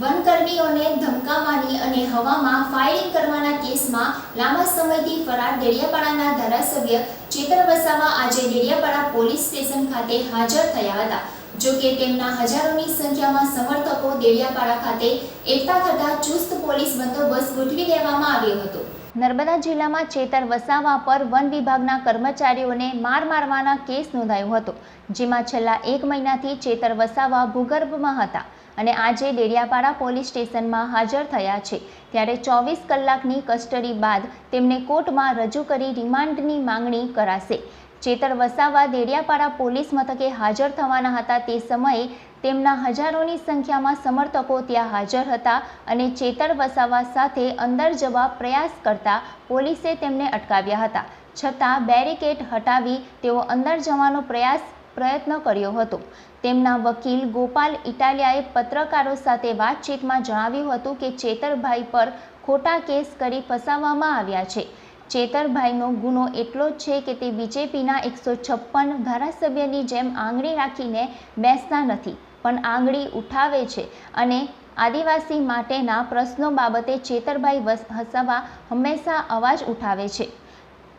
વનકર્મીઓને ધમકાવવાની અને હવામાં ફાયરિંગ કરવાના કેસમાં લાંબા સમયથી ફરાર ડેડિયાપાડાના ધારાસભ્ય ચેતર વસાવા આજે ડેડિયાપાડા પોલીસ સ્ટેશન ખાતે હાજર થયા હતા. જો કે તેમના હજારોની સંખ્યામાં સમર્થકો દેડિયાપાડા ખાતે એકતા થતા ચુસ્ત પોલીસ બંદોબસ્ત ગોઠવી દેવામાં આવ્યો હતો. નર્મદા જિલ્લામાં ચેતર વસાવા પર વન વિભાગના કર્મચારીઓને માર મારવાના કેસ નોંધાયો હતો, જેમાં છેલ્લા એક મહિનાથી ચેતર વસાવા ભૂગર્ભમાં હતા. અને આજે ડેડિયાપાડા પોલીસ સ્ટેશનમાં હાજર થયા છે. ત્યારે ચોવીસ કલાકની કસ્ટડી બાદ તેમને કોર્ટમાં રજૂ કરી રિમાન્ડની માંગણી કરાશે. ચેતર વસાવા દેડિયાપાડા પોલીસ મથકે હાજર થવાના હતા તે સમયે તેમના હજારોની સંખ્યામાં સમર્થકો ત્યાં હાજર હતા અને ચેતર વસાવા સાથે અંદર જવા પ્રયાસ કરતા પોલીસે તેમને અટકાવ્યા હતા. છતાં બેરિકેડ હટાવી તેઓ અંદર જવાનો પ્રયાસ પ્રયત્ન કર્યો હતો. તેમના વકીલ ગોપાલ ઇટાલિયાએ પત્રકારો સાથે વાતચીતમાં જણાવ્યું હતું કે ચેતરભાઈ પર ખોટા કેસ કરી ફસાવવામાં આવ્યા છે. ચેતરભાઈનો ગુનો એટલો જ છે કે તે બીજેપીના એકસો છપ્પન ધારાસભ્યની જેમ આંગળી રાખીને બેસતા નથી, પણ આંગળી ઉઠાવે છે અને આદિવાસી માટેના પ્રશ્નો બાબતે ચેતરભાઈ વસાવા હંમેશા અવાજ ઉઠાવે છે.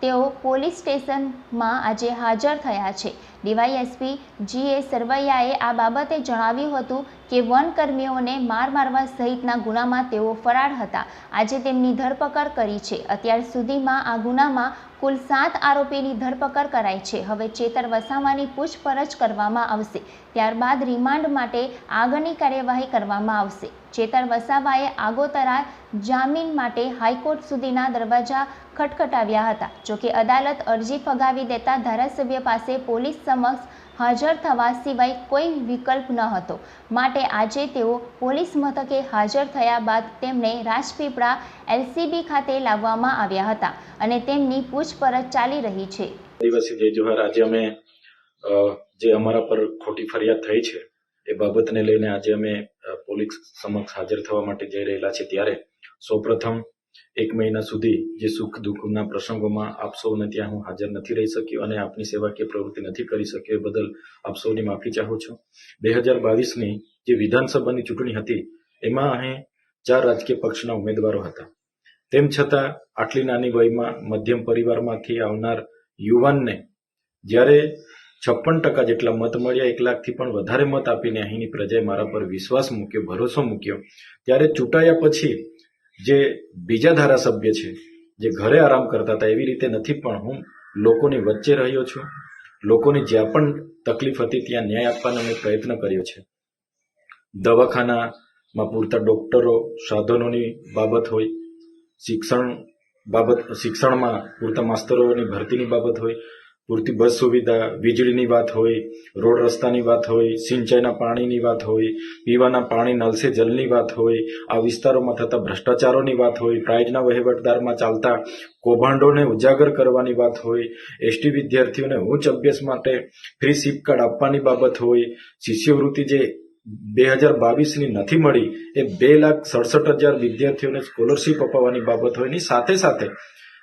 તેઓ પોલીસ સ્ટેશનમાં આજે હાજર થયા છે. ડીવાયએસપી જી એ સરવૈયાએ આ બાબતે જણાવ્યું હતું કે વનકર્મીઓને માર મારવા સહિતના ગુનામાં તેઓ ફરાર હતા. આજે તેમની ધરપકડ કરી છે. અત્યાર સુધીમાં આ ગુનામાં કુલ સાત આરોપીની ધરપકડ કરાઈ છે. હવે ચેતર વસાવાની પૂછપરછ કરવામાં આવશે. ત્યારબાદ રિમાન્ડ માટે આગળની કાર્યવાહી કરવામાં આવશે. ચેતર વસાવાએ આગોતરા જામીન માટે હાઈકોર્ટ સુધીના દરવાજા ખટખટાવ્યા હતા. જોકે અદાલત અરજી ફગાવી દેતા ધારાસભ્ય પાસે પોલીસ સમક્ષ હાજર થવા સિવાય કોઈ વિકલ્પ ન હતો. માટે આજે તેઓ પોલીસ મથકે હાજર થયા બાદ તેમને રાજપીપળા એલસીબી ખાતે લાવવામાં આવ્યા હતા અને તેમની પૂછપરછ ચાલી રહી છે. જે અમારા પર ખોટી ફરિયાદ થઈ છે, એ બાબતને લઈને આજે અમે પોલીસ સમક્ષ હાજર થવા માટે જઈ રહેલા છે ત્યારે સૌપ્રથમ એક મહિના સુધી જે સુખ દુઃખના પ્રસંગોમાં આપ સૌને ત્યાં હું હાજર નથી રહી શક્યો અને આપની સેવાકીય પ્રવૃત્તિ નથી કરી શક્યો એ બદલ આપ સૌની માફી ચાહું છું. બે હજાર બાવીસની જે વિધાનસભાની ચૂંટણી હતી, એમાં અહીં ચાર રાજકીય પક્ષના ઉમેદવારો હતા. તેમ છતાં, આટલી નાની વયમાં મધ્યમ પરિવારમાંથી આવનાર યુવાનને જ્યારે છપ્પન ટકા જેટલા મત મળ્યા, એક લાખથી પણ વધારે મત આપીને અહીંની પ્રજાએ મારા પર વિશ્વાસ મૂક્યો, ભરોસો મૂક્યો, ત્યારે ચૂંટાયા પછી જે બીજા ધારાસભ્ય છે, જે ઘરે આરામ કરતા હતા, એવી રીતે નથી, પણ હું લોકોની વચ્ચે રહ્યો છું. લોકોની જ્યાં પણ તકલીફ હતી, ત્યાં ન્યાય આપવાનો મેં પ્રયત્ન કર્યો છે. દવાખાનામાં પૂરતા ડોક્ટરો, સાધનોની બાબત હોય, શિક્ષણ બાબત, શિક્ષણમાં પૂરતા માસ્તરોની ભરતીની બાબત હોય પૂરતી બસ સુવિધા, વીજળીની વાત હોય, રોડ રસ્તાની વાત હોય, સિંચાઈના પાણીની વાત હોય, પીવાના પાણી, નલસે, જલની વાત હોય, આ વિસ્તારોમાં થતા ભ્રષ્ટાચારોની વાત હોય, પ્રાઇઝના વહીવટદારમાં ચાલતા કૌભાંડોને ઉજાગર કરવાની વાત હોય, એસટી વિદ્યાર્થીઓને ઉચ્ચ અભ્યાસ માટે ફ્રી સીપ કાર્ડ આપવાની બાબત હોય, શિષ્યવૃત્તિ જે બે હજાર બાવીસની નથી મળી, એ બે લાખ સડસઠ હજાર વિદ્યાર્થીઓને સ્કોલરશીપ અપાવવાની બાબત હોય, એની સાથે સાથે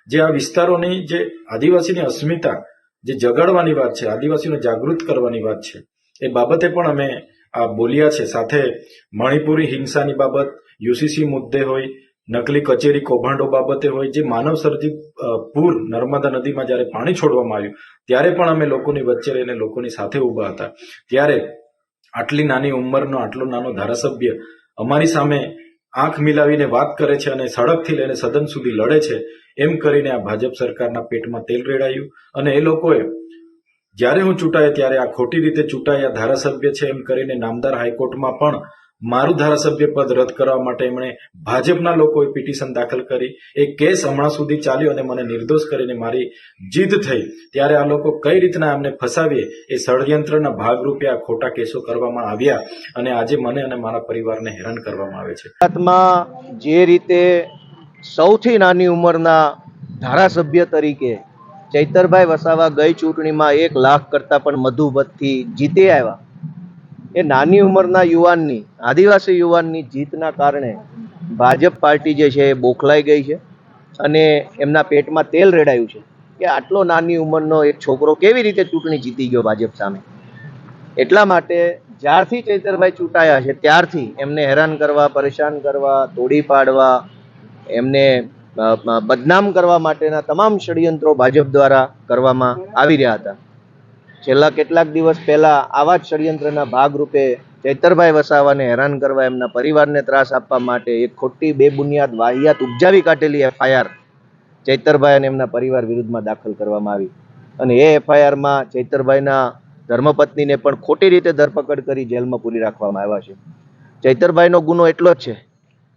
જે આ વિસ્તારોની જે આદિવાસીની અસ્મિતા જે જગાડવાની વાત છે, આદિવાસીઓને જાગૃત કરવાની વાત છે, એ બાબતે પણ અમે આ બોલ્યા છે. સાથે મણિપુરી હિંસાની બાબત, યુસીસી મુદ્દે હોય, નકલી કચેરી કૌભાંડો બાબતે હોય, જે માનવ સર્જિત પૂર નર્મદા નદીમાં જ્યારે પાણી છોડવામાં આવ્યું, ત્યારે પણ અમે લોકોની વચ્ચે રહીને લોકોની સાથે ઊભા હતા. ત્યારે આટલી નાની ઉંમરનો, આટલો નાનો ધારાસભ્ય અમારી સામે આંખ મિલાવીને વાત કરે છે અને સડકથી લઈને સદન સુધી લડે છે, એમ કરીને આ ભાજપ સરકારના પેટમાં તેલ રેડાયું. અને એ લોકોએ જ્યારે હું ચૂંટાયો ત્યારે આ ખોટી રીતે ચૂંટાયા ધારાસભ્ય છે એમ કરીને નામદાર હાઈકોર્ટમાં પણ મારું ધારાસભ્ય પદ રદ કરવા માટે એમણે ભાજપના લોકોએ પિટિશન દાખલ કરી. એ કેસ હમણાં સુધી ચાલ્યો અને મને નિર્દોષ કરીને મારી જીદ થઈ. ત્યારે આ લોકો કઈ રીતના અમને ફસાવીએ એ ષડયંત્રના ભાગરૂપે આ ખોટા કેસો કરવામાં આવ્યા અને આજે મને અને મારા પરિવારને હેરાન કરવામાં આવે છે. ગુજરાતમાં જે રીતે સૌથી નાની ઉંમરના ધારાસભ્ય તરીકે ચૈતરભાઈ વસાવા ગઈ ચૂંટણીમાં એક લાખ કરતાં પણ મધુબતથી જીતી આવ્યા એ નાની ઉંમરના યુવાનની, આદિવાસી યુવાનની જીતના કારણે ભાજપ પાર્ટી જે છે એ બોખલાઈ ગઈ છે અને એમના પેટમાં તેલ રેડાયું છે કે આટલો નાની ઉંમરનો એક છોકરો કેવી રીતે ચૂંટણી જીતી ગયો ભાજપ સામે? એટલા માટે જ્યારથી ચૈતરભાઈ ચૂંટાયા છે, ત્યારથી એમને હેરાન કરવા, પરેશાન કરવા, તોડી પાડવા, એમને બદનામ કરવા માટેના તમામ ષડયંત્રો ભાજપ દ્વારા કરવામાં આવી રહ્યા હતા. છેલ્લા કેટલાક દિવસ પહેલા આવા જ ષડયંત્રના ભાગરૂપે ચૈતરભાઈ વસાવાને હેરાન કરવા એમના પરિવારને ત્રાસ આપવા માટે એક ખોટી બેબુનિયાદ વાહિયાત ઉપજાવી કાઢેલી એફઆઈઆર ચૈતરભાઈ અને એમના પરિવાર વિરુદ્ધમાં દાખલ કરવામાં આવી. અને એ એફઆઈઆરમાં ચૈતરભાઈના ધર્મપત્નીને પણ ખોટી રીતે ધરપકડ કરી જેલમાં પૂરી રાખવામાં આવ્યા છે. ચૈતરભાઈનો ગુનો એટલો જ છે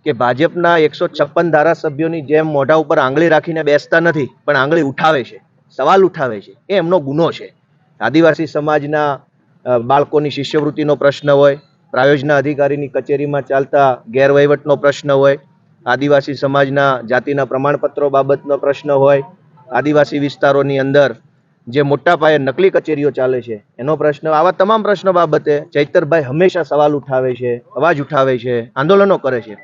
કે ભાજપના એકસો છપ્પન ધારાસભ્યોની જેમ મોઢા ઉપર આંગળી રાખીને બેસતા નથી, પણ આંગળી ઉઠાવે છે, સવાલ ઉઠાવે છે. એ એમનો ગુનો છે. આદિવાસી સમાજના બાળકોની શિષ્યવૃત્તિનો પ્રશ્ન હોય, પ્રાયોજના અધિકારીની કચેરીમાં ચાલતા ગેરવહીવટનો પ્રશ્ન હોય, આદિવાસી સમાજના જાતિના પ્રમાણપત્રો બાબતનો પ્રશ્ન હોય, આદિવાસી વિસ્તારોની અંદર જે મોટા પાયે નકલી કચેરીઓ ચાલે છે, એનો પ્રશ્ન, આવા તમામ પ્રશ્નો બાબતે ચૈતરભાઈ હંમેશા સવાલ ઉઠાવે છે, અવાજ ઉઠાવે છે, આંદોલનો કરે છે.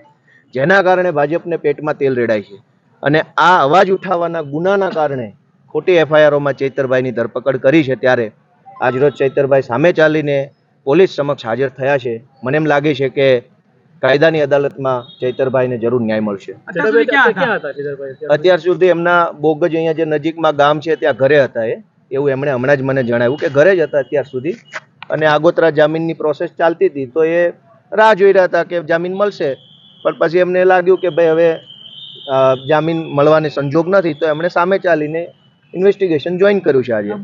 જેના કારણે ભાજપને પેટમાં તેલ રેડાય છે. અને આ અવાજ ઉઠાવવાના ગુનાના કારણે ખોટી એફઆઈઆરોમાં ચૈતરભાઈની ધરપકડ કરી છે ત્યારે આજરોજ ચૈતરભાઈ સામે ચાલીને પોલીસ સમક્ષ હાજર થયા છે. મને એમ લાગે છે કે કાયદાની અદાલતમાં ચૈતરભાઈને જરૂર ન્યાય મળશે. અત્યાર સુધી એમના બોગજ અહીંયા જે નજીકમાં ગામ છે ત્યાં ઘરે હતા એ. એવું એમણે હમણાં જ મને જણાવ્યું કે ઘરે જ હતા અત્યાર સુધી. અને આગોતરા જામીનની પ્રોસેસ ચાલતી હતી તો એ રાહ જોઈ રહ્યા હતા કે જામીન મળશે. પણ પછી એમને લાગ્યું કે ભાઈ હવે જામીન મળવાની સંજોગ નથી તો એમણે સામે ચાલીને ઇન્વેસ્ટિગેશન જોઈન કર્યું છે આજે.